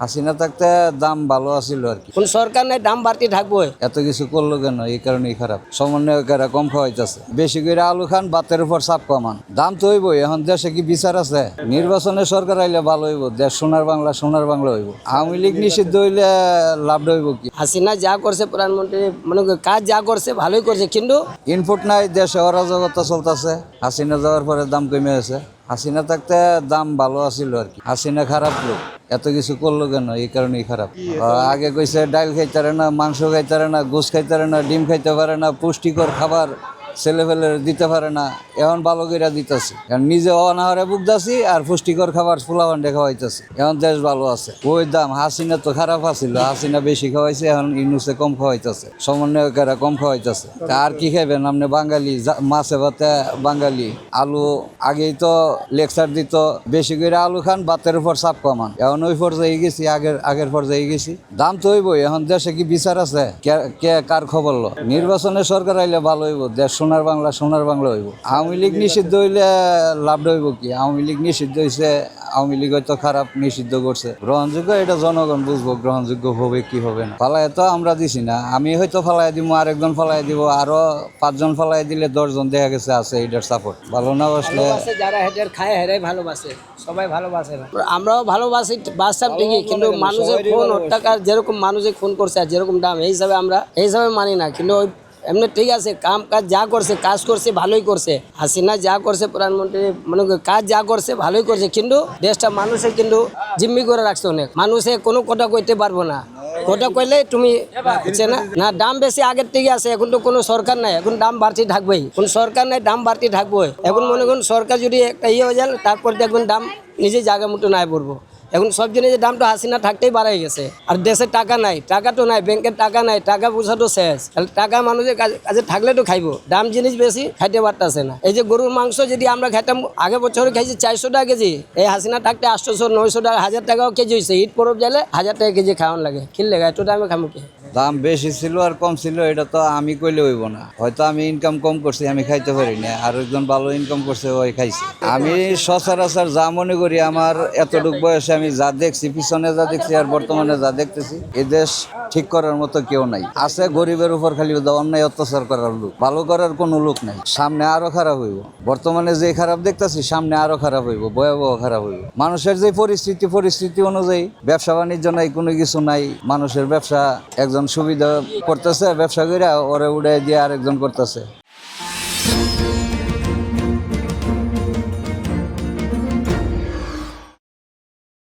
হাসিনা থাকতে দাম ভালো আছিল আর কি। কোন সরকার নাই দাম বাড়তি থাকব এত কিছু করল কেন? এই কারণেই খারাপ। সমন্বয়কেরা কম খাওয়াইতেছে। বেশি করে আলু খান ভাতের উপর চাপ কমান। দাম তো হইবই এখন দেশে কি বিচার আছে? নির্বাচনে সরকার আইলে ভালো হইব দেশ সোনার বাংলা সোনার বাংলা হইব। আওয়ামী লীগ নিষিদ্ধ হইলে লাভ হইব কি? হাসিনা যা করছে প্রধানমন্ত্রী মানে কাজ যা করছে ভালোই করছে কিন্তু ইনপুট নাই দেশে অরাজকতা চলতেছে। হাসিনা যাওয়ার পরে দাম কমে আছে হাসিনা থাকতে দাম ভালো আছিল আর কি। হাসিনা খারাপ লোক। এত কিছু করল কেন? এই কারণেই খারাপ। আগে কইছে ডাল খাইতে পারে না মাংস খাইতে পারে না গোস খাইতে পারে না ডিম খাইতে পারে না পুষ্টিকর খাবার ছেলে ফেলে দিতে পারে না, এখন ভালো করে দিতেছে। এখন নিজে অনাহারে বুকদাছি আর পুষ্টিকর খাবার ফুলাবান্ডে খাওয়াইতেছি। এখন দেশ ভালো আছে। ওই দাম, হাসিনা তো খারাপ আছিল, হাসিনা বেশি খাওয়াইছে, এখন ইনুসে কম খাওয়াইতেছে, সমন্বয়কেরা কম খাওয়াইতেছে। আর কি খাইবেন? আপনি বাঙালি মাছে ভাতে বাঙালি, আলু, আগেই তো লেকচার দিত, বেশি করে আলু খান বাতের উপর চাপ কমান। এখন ওই পর্যায়ে গেছি, আগের আগের পর্যায়ে গেছি। দাম তো হইবই, এখন দেশে কি বিচার আছে? কে, কার খবর লো? নির্বাচনে সরকার আইলে ভালো হইব, দেশ সোনার বাংলা সোনার বাংলা হইব। আওয়ামী লীগ নিষিদ্ধ হইলে লাভ হইব কি? আওয়ামী লীগ নিষিদ্ধ হইছে আওয়ামী লীগ হয়তো খারাপ নিষিদ্ধ করছে। গ্রহণযোগ্য এটা জনগণ বুঝব গ্রহণযোগ্য হবে কি হবে না। ফালায় তো আমরা দিছি না। আমি হয়তো ফালাই দিব আরেকজন ফালাই দিব আরও পাঁচজন ফালাই দিলে দশজন দেখা গেছে আছে এটার সাপোর্ট ভালো না বসলে যারা হেঁটে খায় হেরাই ভালোবাসে। সবাই ভালোবাসে না। আমরাও ভালোবাসি বাসতাম ঠিকই কিন্তু মানুষের খুন হত্যাকার যেরকম মানুষের খুন করছে আর যেরকম দাম এই হিসাবে আমরা এই হিসাবে মানি না। কিন্তু ওই এমনি ঠিক আছে, কাম কাজ যা করছে, কাজ করছে, ভালোই করছে। হাসিনা যা করছে, প্রধানমন্ত্রী মানে কাজ যা করছে, ভালোই করছে, কিন্তু দেশটা মানুষে কিন্তু জিম্মি করে রাখছে অনেক। মানুষে কোনো কথা কইতে পারব না। কথা কইলে তুমি হচ্ছে না? না, দাম বেশি আগের থেকে আছে, এখন তো কোনো সরকার নাই। এখন দাম বাড়তি থাকবেই। কোন সরকার নাই, দাম বাড়তি থাকবোই। এখন মনে করুন সরকার যদি একটা ইয়ে হয়ে যায়, তারপর দেখবেন দাম নিজে জায়গা মতো নাই পড়ব। এখন সব জিনিসের দামটা হাসিনা থাকতেই বাড়াই গেছে। আর দেশের টাকা নাই টাকা তো নাই, ব্যাংকের টাকা নাই, টাকা পয়সা তো শেষ। তাহলে টাকা মানুষের কাছে থাকলে তো খাইবো। দাম জিনিস বেশি, খাইতে পারতেছে না। এই যে গরুর মাংস যদি আমরা খাইতাম আগে বছরে খাইছি চারশো টাকা কেজি। এই হাসিনা থাকতে আটশোশো নয়শো টাকা, হাজার টাকাও কেজি হয়েছে ঈদ পরব গেলে হাজার টাকা কেজি খাওয়ান লাগে। খিল লেগে, এত দামে কি? দাম বেশি ছিল আর কম ছিল, এটা তো আমি কইলে হইব না। হয়তো আমি ইনকাম কম করছি, আমি খাইতে পারি না, আর একজন ভালো ইনকাম করছে, ওই খাইছে। আমি সচরাচর যা মনে করি, আমার এতটুক বয়সে আমি যা দেখছি, পিছনে যা দেখছি আর বর্তমানে যা দেখতেছি, এ দেশ ঠিক করার মতো কেউ নাই। আছে গরিবের উপর খালি অন্যায় অত্যাচার করার লোক, ভালো করার কোনো লোক নাই। সামনে আরও খারাপ হইব। বর্তমানে যে খারাপ দেখতেছি, সামনে আরও খারাপ হইব, ভয়াবহ খারাপ হইব। মানুষের যে পরিস্থিতি পরিস্থিতি অনুযায়ী ব্যবসা বাণিজ্য নাই, কোনো কিছু নাই। মানুষের ব্যবসা একজন সুবিধা করতেছে ব্যবসা করে ওরে উড়ে দিয়ে আরেকজন করতেছে।